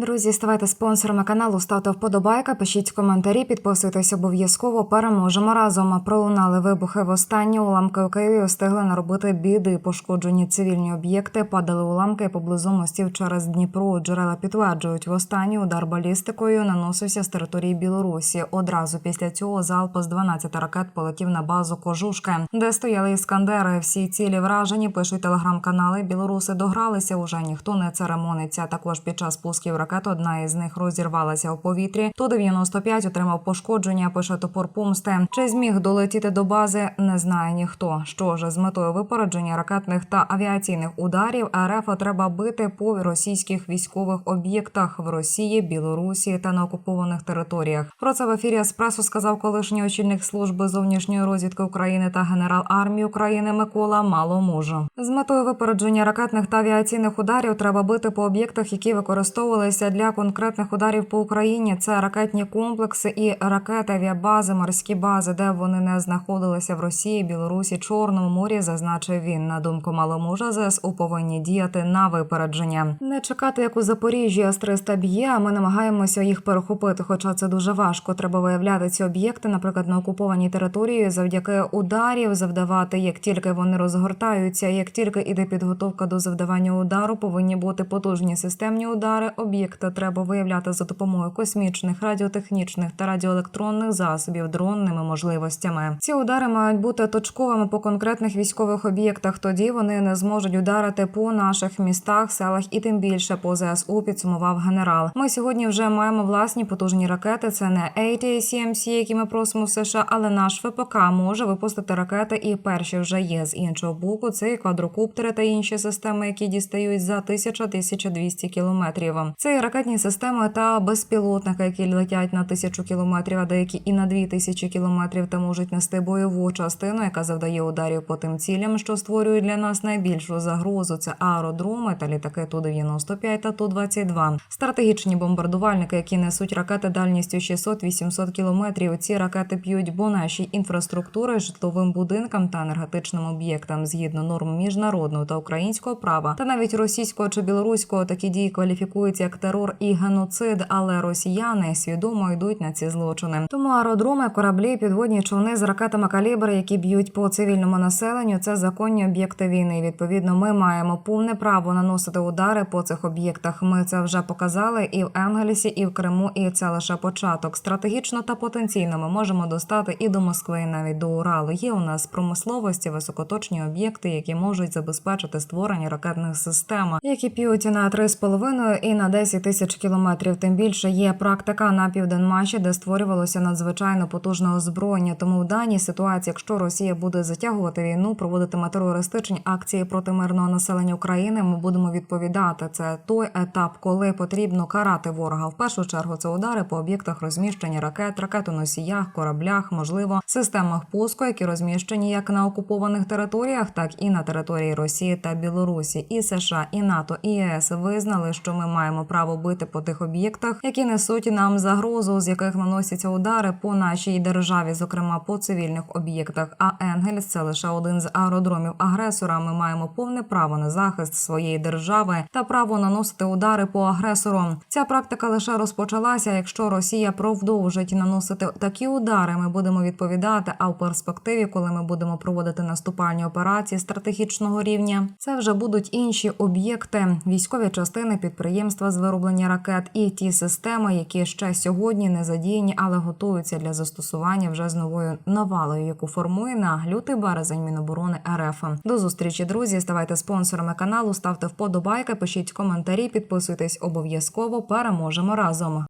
Друзі, ставайте спонсорами каналу, ставте вподобайка, пишіть коментарі, підписуйтесь обов'язково. Переможемо разом. Пролунали вибухи. Востаннє уламки у Києві встигли наробити біди. Пошкоджені цивільні об'єкти. Падали уламки поблизу мостів через Дніпро. Джерела підтверджують, востаннє удар балістикою наносився з території Білорусі. Одразу після цього залп з 12 ракет полетів на базу Кожушки, де стояли іскандери. Всі цілі вражені. Пишуть телеграм-канали. Білоруси догралися. Уже ніхто не церемониться. Також під час пусків ракет одна із них розірвалася у повітрі. Ту 95 отримав пошкодження. Пише топор помсти. Чи зміг долетіти до бази? Не знає ніхто. Що ж з метою випередження ракетних та авіаційних ударів РФ треба бити по російських військових об'єктах в Росії, Білорусі та на окупованих територіях. Про це в ефірі Еспресо сказав колишній очільник служби зовнішньої розвідки України та генерал армії України Микола Маломужо. З метою випередження ракетних та авіаційних ударів треба бити по об'єктах, які використовувалися для конкретних ударів по Україні. Це ракетні комплекси і ракети, авіабази, морські бази, де вони не знаходилися в Росії, Білорусі, Чорному морі. Зазначив він. На думку Маломужа, ЗСУ повинні діяти на випередження. Не чекати, як у Запоріжжі С-300 б'є. А ми намагаємося їх перехопити. Хоча це дуже важко. Треба виявляти ці об'єкти, наприклад, на окупованій території, завдяки ударів завдавати, як тільки вони розгортаються, як тільки іде підготовка до завдавання удару, повинні бути потужні системні удари. Об'єкти треба виявляти за допомогою космічних, радіотехнічних та радіоелектронних засобів, дронними можливостями. Ці удари мають бути точковими по конкретних військових об'єктах. Тоді вони не зможуть ударити по наших містах, селах і тим більше по ЗСУ. Підсумував генерал. Ми сьогодні вже маємо власні потужні ракети. Це не ATACMC, які ми просимо в США, але наш ВПК може випустити ракети, і перші вже є з іншого боку. Це і квадрокоптери та інші системи, які дістають за 1000-1200 кілометрів. Ракетні системи та безпілотники, які летять на тисячу кілометрів, а деякі і на дві тисячі кілометрів та можуть нести бойову частину, яка завдає ударів по тим цілям, що створюють для нас найбільшу загрозу. Це аеродроми та літаки ту 95 та ту 22 Стратегічні бомбардувальники, які несуть ракети дальністю 600-800 кілометрів. Ці ракети п'ють по нашій інфраструктури, житловим будинкам та енергетичним об'єктам згідно норм міжнародного та українського права, та навіть російського чи білоруського такі дії кваліфікуються як терор і геноцид, але росіяни свідомо йдуть на ці злочини. Тому аеродроми, кораблі, підводні човни з ракетами калібр, які б'ють по цивільному населенню, це законні об'єкти війни. Відповідно, ми маємо повне право наносити удари по цих об'єктах. Ми це вже показали і в Енгельсі, і в Криму, і це лише початок. Стратегічно та потенційно ми можемо достати і до Москви, і навіть до Уралу. Є у нас промисловості, високоточні об'єкти, які можуть забезпечити створення ракетних систем, які п'ють на 3,5 і на 10 тисяч кілометрів. Тим більше є практика на південмаші, де створювалося надзвичайно потужне озброєння. Тому в даній ситуації, якщо Росія буде затягувати війну, проводитиме терористичні акції проти мирного населення України, ми будемо відповідати. Це той етап, коли потрібно карати ворога. В першу чергу це удари по об'єктах розміщення ракет, ракетоносіях, кораблях, можливо, системах пуску, які розміщені як на окупованих територіях, так і на території Росії та Білорусі. І США, і НАТО, і ЄС визнали, що ми маємо право бити по тих об'єктах, які несуть нам загрозу, з яких наносяться удари по нашій державі, зокрема по цивільних об'єктах. А Енгельс це лише один з аеродромів агресора. Ми маємо повне право на захист своєї держави та право наносити удари по агресору. Ця практика лише розпочалася. Якщо Росія продовжить наносити такі удари, ми будемо відповідати. А в перспективі, коли ми будемо проводити наступальні операції стратегічного рівня, це вже будуть інші об'єкти, військові частини, підприємства з вироблення ракет і ті системи, які ще сьогодні не задіяні, але готуються для застосування вже з новою навалою, яку формує на лютий березень Міноборони РФ. До зустрічі, друзі. Ставайте спонсорами каналу, ставте вподобайки, пишіть коментарі, підписуйтесь обов'язково. Переможемо разом.